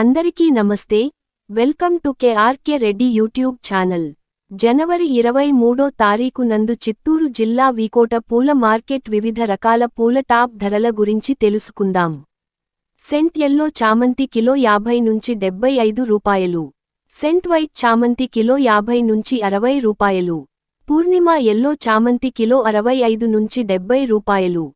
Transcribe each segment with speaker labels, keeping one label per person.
Speaker 1: అందరికీ నమస్తే. Welcome to KRK Reddy YouTube channel. జనవరి ఇరవై మూడో తారీఖు నందు చిత్తూరు జిల్లా వీకోట పూల మార్కెట్ వివిధ రకాల పూల టాప్ ధరల గురించి తెలుసుకుందాం. సెంట్ ఎల్లో చామంతి కిలో యాభై నుంచి డెబ్బై ఐదు రూపాయలు. సెంట్ వైట్ చామంతి కిలో యాభై నుంచి అరవై రూపాయలు. పూర్ణిమ ఎల్లో చామంతి కిలో అరవై ఐదు నుంచి డెబ్బై రూపాయలు.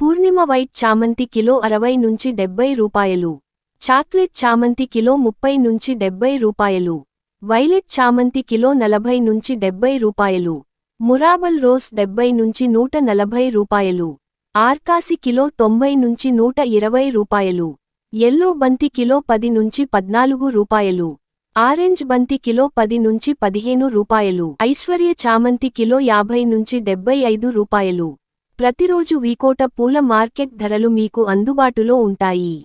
Speaker 1: పూర్ణిమ వైట్ చామంతి కిలో అరవై నుంచి డెబ్బై రూపాయలు. చాక్లెట్ చామంతి కిలో ముప్పై నుంచి డెబ్బై రూపాయలు. వైలెట్ చామంతి కిలో నలభై నుంచి డెబ్బై రూపాయలు. మురాబల్ రోస్ డెబ్బై నుంచి నూట నలభై రూపాయలు. ఆర్కాసి కిలో తొంభై నుంచి నూట ఇరవై రూపాయలు. ఎల్లో బంతి కిలో పది నుంచి పద్నాలుగు రూపాయలు. ఆరెంజ్ బంతి కిలో పది నుంచి పదిహేను రూపాయలు. ఐశ్వర్య చామంతి కిలో యాభై నుంచి డెబ్బై ఐదు రూపాయలు. ప్రతిరోజు వీకోట పూల మార్కెట్ ధరలు మీకు అందుబాటులో ఉంటాయి.